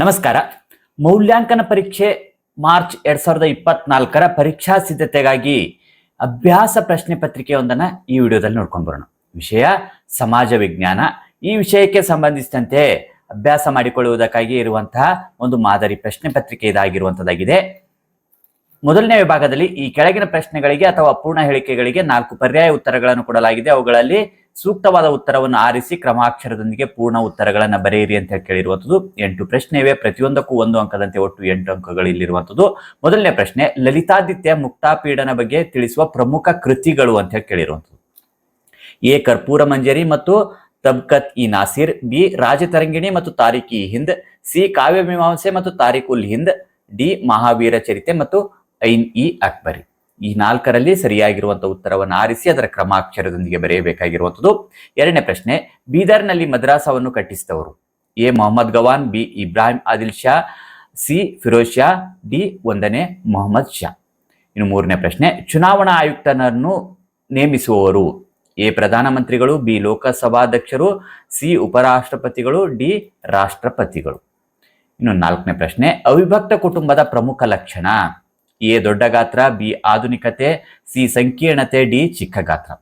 ನಮಸ್ಕಾರ. ಮೌಲ್ಯಾಂಕನ ಪರೀಕ್ಷೆ ಮಾರ್ಚ್ ಎರಡ್ ಸಾವಿರದ ಇಪ್ಪತ್ನಾಲ್ಕರ ಪರೀಕ್ಷಾ ಸಿದ್ಧತೆಗಾಗಿ ಅಭ್ಯಾಸ ಪ್ರಶ್ನೆ ಪತ್ರಿಕೆಯೊಂದನ್ನ ಈ ವಿಡಿಯೋದಲ್ಲಿ ನೋಡ್ಕೊಂಡು ಬರೋಣ. ವಿಷಯ ಸಮಾಜ ವಿಜ್ಞಾನ. ಈ ವಿಷಯಕ್ಕೆ ಸಂಬಂಧಿಸಿದಂತೆ ಅಭ್ಯಾಸ ಮಾಡಿಕೊಳ್ಳುವುದಕ್ಕಾಗಿ ಇರುವಂತಹ ಒಂದು ಮಾದರಿ ಪ್ರಶ್ನೆ ಪತ್ರಿಕೆ ಇದಾಗಿರುವಂತದ್ದಾಗಿದೆ. ಮೊದಲನೇ ವಿಭಾಗದಲ್ಲಿ ಈ ಕೆಳಗಿನ ಪ್ರಶ್ನೆಗಳಿಗೆ ಅಥವಾ ಪೂರ್ಣ ಹೇಳಿಕೆಗಳಿಗೆ ನಾಲ್ಕು ಪರ್ಯಾಯ ಉತ್ತರಗಳನ್ನು ಕೊಡಲಾಗಿದೆ. ಅವುಗಳಲ್ಲಿ ಸೂಕ್ತವಾದ ಉತ್ತರವನ್ನು ಆರಿಸಿ ಕ್ರಮಾಕ್ಷರದೊಂದಿಗೆ ಪೂರ್ಣ ಉತ್ತರಗಳನ್ನು ಬರೆಯಿರಿ ಅಂತ ಕೇಳಿರುವಂಥದ್ದು. ಎಂಟು ಪ್ರಶ್ನೆ ಇವೆ ಪ್ರತಿಯೊಂದಕ್ಕೂ ಒಂದು ಅಂಕದಂತೆ ಒಟ್ಟು ಎಂಟು ಅಂಕಗಳು ಇಲ್ಲಿರುವಂಥದ್ದು. ಮೊದಲನೇ ಪ್ರಶ್ನೆ, ಲಲಿತಾದಿತ್ಯ ಮುಕ್ತಾಪೀಡನ ಬಗ್ಗೆ ತಿಳಿಸುವ ಪ್ರಮುಖ ಕೃತಿಗಳು ಅಂತ ಕೇಳಿರುವಂಥದ್ದು. ಎ, ಕರ್ಪೂರ ಮಂಜರಿ ಮತ್ತು ತಬ್ಕತ್ ಇ ನಾಸಿರ್. ಬಿ, ರಾಜತರಂಗಿಣಿ ಮತ್ತು ತಾರಿಕ್ ಇ ಹಿಂದ್. ಸಿ, ಕಾವ್ಯ ಮೀಮಾಂಸೆ ಮತ್ತು ತಾರಿಕ್ ಉಲ್ ಹಿಂದ್. ಡಿ, ಮಹಾವೀರ ಚರಿತೆ ಮತ್ತು ಐನ್ ಇ ಅಕ್ಬರಿ. ಈ ನಾಲ್ಕರಲ್ಲಿ ಸರಿಯಾಗಿರುವಂತಹ ಉತ್ತರವನ್ನು ಆರಿಸಿ ಅದರ ಕ್ರಮಾಕ್ಷರದೊಂದಿಗೆ ಬರೆಯಬೇಕಾಗಿರುವಂಥದ್ದು. ಎರಡನೇ ಪ್ರಶ್ನೆ, ಬೀದರ್ನಲ್ಲಿ ಮದ್ರಾಸವನ್ನು ಕಟ್ಟಿಸಿದವರು. A. Mohammad Gawan, B. Ibrahim Adil Shah, C. Firoz Shah, D. ಒಂದನೇ ಮೊಹಮ್ಮದ್ ಶಾ. ಇನ್ನು ಮೂರನೇ ಪ್ರಶ್ನೆ, ಚುನಾವಣಾ ಆಯುಕ್ತನನ್ನು ನೇಮಿಸುವವರು ಎ. ಪ್ರಧಾನಮಂತ್ರಿಗಳು, ಬಿ. ಲೋಕಸಭಾಧ್ಯಕ್ಷರು, ಸಿ. ಉಪರಾಷ್ಟ್ರಪತಿಗಳು, ಡಿ. ರಾಷ್ಟ್ರಪತಿಗಳು. ಇನ್ನು ನಾಲ್ಕನೇ ಪ್ರಶ್ನೆ, ಅವಿಭಕ್ತ ಕುಟುಂಬದ ಪ್ರಮುಖ ಲಕ್ಷಣ. ಎ ದೊಡ್ಡ ಗಾತ್ರ, ಬಿ ಆಧುನಿಕತೆ, ಸಿ ಸಂಕೀರ್ಣತೆ, ಡಿ ಚಿಕ್ಕ ಗಾತ್ರ.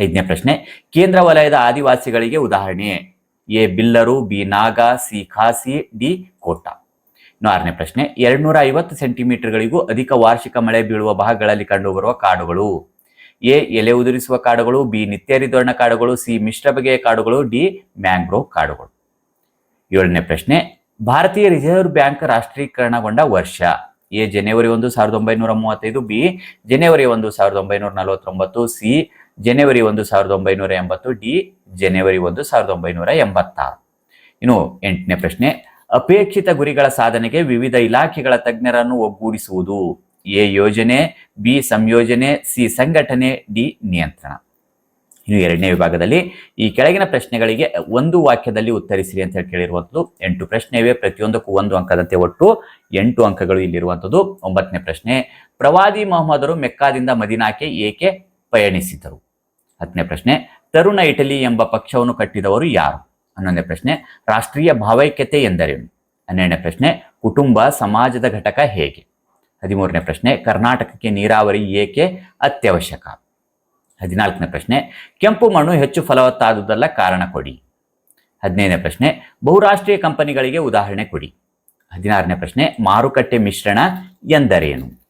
ಐದನೇ ಪ್ರಶ್ನೆ, ಕೇಂದ್ರ ವಲಯದ ಆದಿವಾಸಿಗಳಿಗೆ ಉದಾಹರಣೆ. A ಬಿಲ್ಲರು, B Naga, C Khasi, D Kota. ಇನ್ನು ಆರನೇ ಪ್ರಶ್ನೆ ಎರಡ್ನೂರ ಐವತ್ತು ಸೆಂಟಿಮೀಟರ್ಗಳಿಗೂ ಅಧಿಕ ವಾರ್ಷಿಕ ಮಳೆ ಬೀಳುವ ಭಾಗಗಳಲ್ಲಿ ಕಂಡುಬರುವ ಕಾಡುಗಳು. ಎ ಎಲೆ ಉದುರಿಸುವ ಕಾಡುಗಳು, ಬಿ ನಿತ್ಯರಿದೊಣ್ಣ ಕಾಡುಗಳು, ಸಿ ಮಿಶ್ರ ಬಗೆಯ ಕಾಡುಗಳು, ಡಿ ಮ್ಯಾಂಗ್ರೋವ್ ಕಾಡುಗಳು. ಏಳನೇ ಪ್ರಶ್ನೆ, ಭಾರತೀಯ ರಿಸರ್ವ್ ಬ್ಯಾಂಕ್ ರಾಷ್ಟ್ರೀಕರಣಗೊಂಡ ವರ್ಷ. ಎ ಜನವರಿ ಒಂದು ಸಾವಿರದ ಒಂಬೈನೂರ ಮೂವತ್ತೈದು, ಬಿ ಜನವರಿ ಒಂದು ಸಾವಿರದ ಒಂಬೈನೂರ ನಲವತ್ತೊಂಬತ್ತು, ಸಿ ಜನವರಿ ಒಂದು ಸಾವಿರದ ಒಂಬೈನೂರ ಎಂಬತ್ತು, ಡಿ ಜನವರಿ ಒಂದು ಸಾವಿರದ ಒಂಬೈನೂರ ಎಂಬತ್ತಾರು. ಇನ್ನು ಎಂಟನೇ ಪ್ರಶ್ನೆ, ಅಪೇಕ್ಷಿತ ಗುರಿಗಳ ಸಾಧನೆಗೆ ವಿವಿಧ ಇಲಾಖೆಗಳ ತಜ್ಞರನ್ನು ಒಗ್ಗೂಡಿಸುವುದು ಎ ಯೋಜನೆ, ಬಿ ಸಂಯೋಜನೆ, ಸಿ ಸಂಘಟನೆ, ಡಿ ನಿಯಂತ್ರಣ. ಇನ್ನು ಎರಡನೇ ವಿಭಾಗದಲ್ಲಿ ಈ ಕೆಳಗಿನ ಪ್ರಶ್ನೆಗಳಿಗೆ ಒಂದು ವಾಕ್ಯದಲ್ಲಿ ಉತ್ತರಿಸಿರಿ ಅಂತ ಹೇಳಿ ಕೇಳಿರುವಂಥದ್ದು. ಎಂಟು ಪ್ರಶ್ನೆ ಇವೆ ಪ್ರತಿಯೊಂದಕ್ಕೂ ಒಂದು ಅಂಕದಂತೆ ಒಟ್ಟು ಎಂಟು ಅಂಕಗಳು ಇಲ್ಲಿರುವಂಥದ್ದು. ಒಂಬತ್ತನೇ ಪ್ರಶ್ನೆ, ಪ್ರವಾದಿ ಮೊಹಮ್ಮದರು ಮೆಕ್ಕಾದಿಂದ ಮದಿನಾಕ್ಕೆ ಏಕೆ ಪಯಣಿಸಿದರು? ಹತ್ತನೇ ಪ್ರಶ್ನೆ, ತರುಣ ಇಟಲಿ ಎಂಬ ಪಕ್ಷವನ್ನು ಕಟ್ಟಿದವರು ಯಾರು? ಹನ್ನೊಂದನೇ ಪ್ರಶ್ನೆ, ರಾಷ್ಟ್ರೀಯ ಭಾವೈಕ್ಯತೆ ಎಂದರೇನು? ಹನ್ನೆರಡನೇ ಪ್ರಶ್ನೆ, ಕುಟುಂಬ, ಸಮಾಜದ ಘಟಕ ಹೇಗೆ? ಹದಿಮೂರನೇ ಪ್ರಶ್ನೆ, ಕರ್ನಾಟಕಕ್ಕೆ ನೀರಾವರಿ ಏಕೆ ಅತ್ಯವಶ್ಯಕ? ಹದಿನಾಲ್ಕನೇ ಪ್ರಶ್ನೆ, ಕೆಂಪು ಮಣ್ಣು ಹೆಚ್ಚು ಫಲವತ್ತಾದುದಲ್ಲ ಕಾರಣ ಕೊಡಿ. ಹದಿನೈದನೇ ಪ್ರಶ್ನೆ, ಬಹುರಾಷ್ಟ್ರೀಯ ಕಂಪನಿಗಳಿಗೆ ಉದಾಹರಣೆ ಕೊಡಿ. ಹದಿನಾರನೇ ಪ್ರಶ್ನೆ, ಮಾರುಕಟ್ಟೆ ಮಿಶ್ರಣ ಎಂದರೇನು?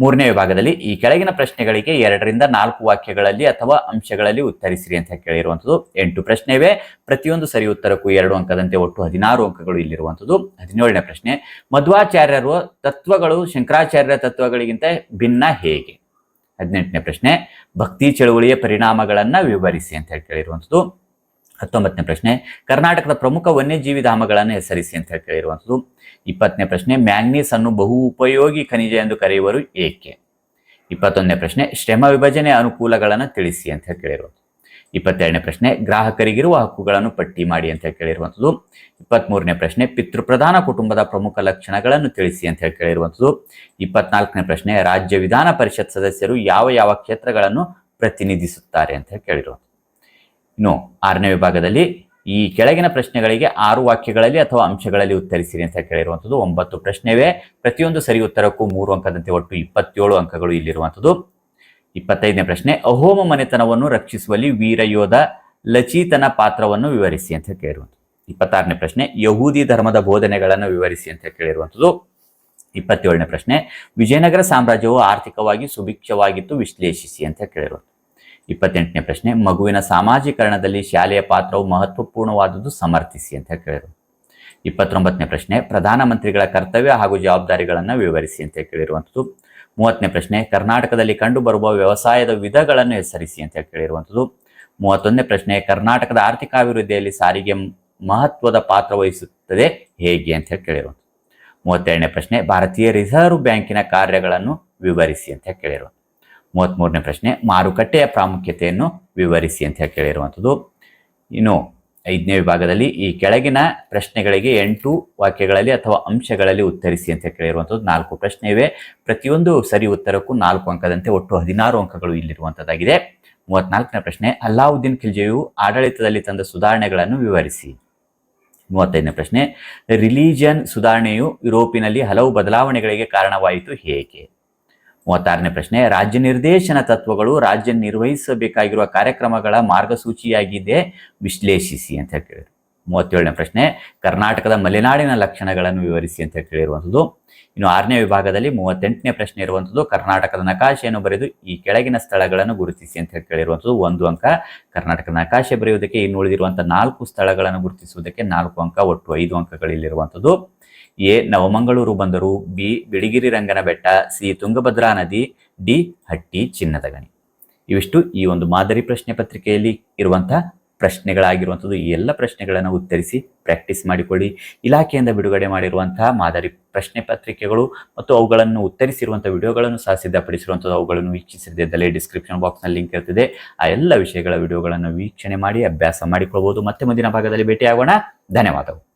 ಮೂರನೇ ವಿಭಾಗದಲ್ಲಿ ಈ ಕೆಳಗಿನ ಪ್ರಶ್ನೆಗಳಿಗೆ ಎರಡರಿಂದ ನಾಲ್ಕು ವಾಕ್ಯಗಳಲ್ಲಿ ಅಥವಾ ಅಂಶಗಳಲ್ಲಿ ಉತ್ತರಿಸಿರಿ ಅಂತ ಕೇಳಿರುವಂಥದ್ದು. ಎಂಟು ಪ್ರಶ್ನೆ ಪ್ರತಿಯೊಂದು ಸರಿ ಉತ್ತರಕ್ಕೂ ಎರಡು ಅಂಕದಂತೆ ಒಟ್ಟು ಹದಿನಾರು ಅಂಕಗಳು ಇಲ್ಲಿರುವಂಥದ್ದು. ಹದಿನೇಳನೇ ಪ್ರಶ್ನೆ, ಮಧ್ವಾಚಾರ್ಯರು ತತ್ವಗಳು, ಶಂಕರಾಚಾರ್ಯರ ತತ್ವಗಳಿಗಿಂತ ಭಿನ್ನ ಹೇಗೆ? ಹದಿನೆಂಟನೇ ಪ್ರಶ್ನೆ, ಭಕ್ತಿ ಚಳುವಳಿಯ ಪರಿಣಾಮಗಳನ್ನು ವಿವರಿಸಿ ಅಂತ ಹೇಳಿ ಕೇಳಿರುವಂಥದ್ದು. ಹತ್ತೊಂಬತ್ತನೇ ಪ್ರಶ್ನೆ, ಕರ್ನಾಟಕದ ಪ್ರಮುಖ ವನ್ಯಜೀವಿ ಧಾಮಗಳನ್ನು ಹೆಸರಿಸಿ ಅಂತ ಹೇಳಿ ಕೇಳಿರುವಂಥದ್ದು. ಇಪ್ಪತ್ತನೇ ಪ್ರಶ್ನೆ, ಮ್ಯಾಂಗ್ನೀಸ್ ಅನ್ನು ಬಹು ಉಪಯೋಗಿ ಖನಿಜ ಎಂದು ಕರೆಯುವರು ಏಕೆ? ಇಪ್ಪತ್ತೊಂದನೇ ಪ್ರಶ್ನೆ, ಶ್ರಮ ವಿಭಜನೆ ಅನುಕೂಲಗಳನ್ನು ತಿಳಿಸಿ ಅಂತ ಹೇಳಿ ಕೇಳಿರುವಂಥದ್ದು. ಇಪ್ಪತ್ತೆರಡನೇ ಪ್ರಶ್ನೆ, ಗ್ರಾಹಕರಿಗಿರುವ ಹಕ್ಕುಗಳನ್ನು ಪಟ್ಟಿ ಮಾಡಿ ಅಂತ ಹೇಳಿ ಕೇಳಿರುವಂಥದ್ದು ಇಪ್ಪತ್ಮೂರನೇ ಪ್ರಶ್ನೆ, ಪಿತೃಪ್ರಧಾನ ಕುಟುಂಬದ ಪ್ರಮುಖ ಲಕ್ಷಣಗಳನ್ನು ತಿಳಿಸಿ ಅಂತ ಹೇಳಿ ಕೇಳಿರುವಂಥದ್ದು ಇಪ್ಪತ್ನಾಲ್ಕನೇ ಪ್ರಶ್ನೆ, ರಾಜ್ಯ ವಿಧಾನ ಪರಿಷತ್ ಸದಸ್ಯರು ಯಾವ ಯಾವ ಕ್ಷೇತ್ರಗಳನ್ನು ಪ್ರತಿನಿಧಿಸುತ್ತಾರೆ ಅಂತ ಹೇಳಿ ಕೇಳಿರುವಂಥದ್ದು ಇನ್ನು ಆರನೇ ವಿಭಾಗದಲ್ಲಿ ಈ ಕೆಳಗಿನ ಪ್ರಶ್ನೆಗಳಿಗೆ ಆರು ವಾಕ್ಯಗಳಲ್ಲಿ ಅಥವಾ ಅಂಶಗಳಲ್ಲಿ ಉತ್ತರಿಸಿರಿ ಅಂತ ಕೇಳಿರುವಂಥದ್ದು ಒಂಬತ್ತು ಪ್ರಶ್ನೆವೇ ಪ್ರತಿಯೊಂದು ಸರಿ ಉತ್ತರಕ್ಕೂ ಮೂರು ಅಂಕದಂತೆ ಒಟ್ಟು ಇಪ್ಪತ್ತೇಳು ಅಂಕಗಳು ಇಲ್ಲಿರುವಂಥದ್ದು ಇಪ್ಪತ್ತೈದನೇ ಪ್ರಶ್ನೆ, ಅಹೋಮ ಮನೆತನವನ್ನು ರಕ್ಷಿಸುವಲ್ಲಿ ವೀರಯೋಧ ಲಚಿತನ ಪಾತ್ರವನ್ನು ವಿವರಿಸಿ ಅಂತ ಕೇಳಿರುವಂಥದ್ದು. ಇಪ್ಪತ್ತಾರನೇ ಪ್ರಶ್ನೆ, ಯಹೂದಿ ಧರ್ಮದ ಬೋಧನೆಗಳನ್ನು ವಿವರಿಸಿ ಅಂತ ಕೇಳಿರುವಂಥದ್ದು. ಇಪ್ಪತ್ತೇಳನೇ ಪ್ರಶ್ನೆ, ವಿಜಯನಗರ ಸಾಮ್ರಾಜ್ಯವು ಆರ್ಥಿಕವಾಗಿ ಸುಭಿಕ್ಷವಾಗಿತ್ತು, ವಿಶ್ಲೇಷಿಸಿ ಅಂತ ಕೇಳಿರುವಂಥದ್ದು. ಇಪ್ಪತ್ತೆಂಟನೇ ಪ್ರಶ್ನೆ, ಮಗುವಿನ ಸಾಮಾಜೀಕರಣದಲ್ಲಿ ಶಾಲೆಯ ಪಾತ್ರವು ಮಹತ್ವಪೂರ್ಣವಾದುದು ಸಮರ್ಥಿಸಿ ಅಂತ ಕೇಳಿರು ಇಪ್ಪತ್ತೊಂಬತ್ತನೇ ಪ್ರಶ್ನೆ, ಪ್ರಧಾನಮಂತ್ರಿಗಳ ಕರ್ತವ್ಯ ಹಾಗೂ ಜವಾಬ್ದಾರಿಗಳನ್ನು ವಿವರಿಸಿ ಅಂತ ಕೇಳಿರುವಂಥದ್ದು. ಮೂವತ್ತನೇ ಪ್ರಶ್ನೆ, ಕರ್ನಾಟಕದಲ್ಲಿ ಕಂಡುಬರುವ ವ್ಯವಸಾಯದ ವಿಧಗಳನ್ನು ಹೆಸರಿಸಿ ಅಂತ ಕೇಳಿರುವಂಥದ್ದು. ಮೂವತ್ತೊಂದನೇ ಪ್ರಶ್ನೆ, ಕರ್ನಾಟಕದ ಆರ್ಥಿಕಾಭಿವೃದ್ಧಿಯಲ್ಲಿ ಸಾರಿಗೆ ಮಹತ್ವದ ಪಾತ್ರ ವಹಿಸುತ್ತದೆ ಹೇಗೆ ಅಂತ ಹೇಳಿ ಕೇಳಿರುವಂಥದ್ದು. ಮೂವತ್ತೆರಡನೇ ಪ್ರಶ್ನೆ, ಭಾರತೀಯ ರಿಸರ್ವ್ ಬ್ಯಾಂಕಿನ ಕಾರ್ಯಗಳನ್ನು ವಿವರಿಸಿ ಅಂತ ಕೇಳಿರುವಂಥದ್ದು. ಮೂವತ್ತ್ಮೂರನೇ ಪ್ರಶ್ನೆ, ಮಾರುಕಟ್ಟೆಯ ಪ್ರಾಮುಖ್ಯತೆಯನ್ನು ವಿವರಿಸಿ ಅಂತ ಹೇಳಿ ಕೇಳಿರುವಂಥದ್ದು. ಇನ್ನು ಐದನೇ ವಿಭಾಗದಲ್ಲಿ ಈ ಕೆಳಗಿನ ಪ್ರಶ್ನೆಗಳಿಗೆ ಎಂಟು ವಾಕ್ಯಗಳಲ್ಲಿ ಅಥವಾ ಅಂಶಗಳಲ್ಲಿ ಉತ್ತರಿಸಿ ಅಂತ ಕೇಳಿರುವಂಥದ್ದು ನಾಲ್ಕು ಪ್ರಶ್ನೆ ಇವೆ. ಪ್ರತಿಯೊಂದು ಸರಿ ಉತ್ತರಕ್ಕೂ ನಾಲ್ಕು ಅಂಕದಂತೆ ಒಟ್ಟು ಹದಿನಾರು ಅಂಕಗಳು ಇಲ್ಲಿರುವಂಥದ್ದಾಗಿದೆ. ಮೂವತ್ನಾಲ್ಕನೇ ಪ್ರಶ್ನೆ, ಅಲ್ಲಾವುದ್ದೀನ್ ಖಿಲ್ಜಿಯು ಆಡಳಿತದಲ್ಲಿ ತಂದ ಸುಧಾರಣೆಗಳನ್ನು ವಿವರಿಸಿ. ಮೂವತ್ತೈದನೇ ಪ್ರಶ್ನೆ, ರಿಲಿಜಿಯನ್ ಸುಧಾರಣೆಯು ಯುರೋಪಿನಲ್ಲಿ ಹಲವು ಬದಲಾವಣೆಗಳಿಗೆ ಕಾರಣವಾಯಿತು ಹೇಗೆ? ಮೂವತ್ತಾರನೇ ಪ್ರಶ್ನೆ, ರಾಜ್ಯ ನಿರ್ದೇಶನ ತತ್ವಗಳು ರಾಜ್ಯ ನಿರ್ವಹಿಸಬೇಕಾಗಿರುವ ಕಾರ್ಯಕ್ರಮಗಳ ಮಾರ್ಗಸೂಚಿಯಾಗಿದೆ, ವಿಶ್ಲೇಷಿಸಿ ಅಂತ ಕೇಳಿದ್ರು ಮೂವತ್ತೇಳನೇ ಪ್ರಶ್ನೆ, ಕರ್ನಾಟಕದ ಮಲೆನಾಡಿನ ಲಕ್ಷಣಗಳನ್ನು ವಿವರಿಸಿ ಅಂತ ಕೇಳಿರುವಂಥದ್ದು. ಇನ್ನು ಆರನೇ ವಿಭಾಗದಲ್ಲಿ ಮೂವತ್ತೆಂಟನೇ ಪ್ರಶ್ನೆ ಇರುವಂಥದ್ದು, ಕರ್ನಾಟಕದ ನಕಾಶೆಯನ್ನು ಬರೆದು ಈ ಕೆಳಗಿನ ಸ್ಥಳಗಳನ್ನು ಗುರುತಿಸಿ ಅಂತ ಕೇಳಿರುವಂಥದ್ದು. ಒಂದು ಅಂಕ, ಕರ್ನಾಟಕದ ನಕಾಶೆ ಬರೆಯುವುದಕ್ಕೆ ಇನ್ನು ಉಳಿದಿರುವಂಥ ನಾಲ್ಕು ಸ್ಥಳಗಳನ್ನು ಗುರುತಿಸುವುದಕ್ಕೆ ನಾಲ್ಕು ಅಂಕ, ಒಟ್ಟು ಐದು ಅಂಕಗಳಿಲ್ಲಿರುವಂಥದ್ದು. ಎ. ನವಮಂಗಳೂರು ಬಂದರು. ಬಿ. ಬಿಳಿಗಿರಿ ರಂಗನ ಬೆಟ್ಟ ಸಿ. ತುಂಗಭದ್ರಾ ನದಿ. ಡಿ. ಹಟ್ಟಿ ಚಿನ್ನದ ಗಣಿ ಇವಿಷ್ಟು ಈ ಒಂದು ಮಾದರಿ ಪ್ರಶ್ನೆ ಪತ್ರಿಕೆಯಲ್ಲಿ ಇರುವಂತಹ ಪ್ರಶ್ನೆಗಳಾಗಿರುವಂಥದ್ದು. ಈ ಎಲ್ಲ ಪ್ರಶ್ನೆಗಳನ್ನು ಉತ್ತರಿಸಿ ಪ್ರಾಕ್ಟೀಸ್ ಮಾಡಿಕೊಳ್ಳಿ. ಇಲಾಖೆಯಿಂದ ಬಿಡುಗಡೆ ಮಾಡಿರುವಂತಹ ಮಾದರಿ ಪ್ರಶ್ನೆ ಪತ್ರಿಕೆಗಳು ಮತ್ತು ಅವುಗಳನ್ನು ಉತ್ತರಿಸಿರುವಂಥ ವಿಡಿಯೋಗಳನ್ನು ಸಹ ಸಿದ್ಧಪಡಿಸಿರುವಂಥದ್ದು. ಅವುಗಳನ್ನು ವೀಕ್ಷಿಸದಿದ್ದಲ್ಲಿ ಡಿಸ್ಕ್ರಿಪ್ಷನ್ ಬಾಕ್ಸ್ನಲ್ಲಿ ಲಿಂಕ್ ಇರ್ತದೆ ಆ ಎಲ್ಲ ವಿಷಯಗಳ ವಿಡಿಯೋಗಳನ್ನು ವೀಕ್ಷಣೆ ಮಾಡಿ, ಅಭ್ಯಾಸ ಮಾಡಿಕೊಳ್ಬೋದು. ಮತ್ತೆ ಮುಂದಿನ ಭಾಗದಲ್ಲಿ ಭೇಟಿಯಾಗೋಣ. ಧನ್ಯವಾದಗಳು.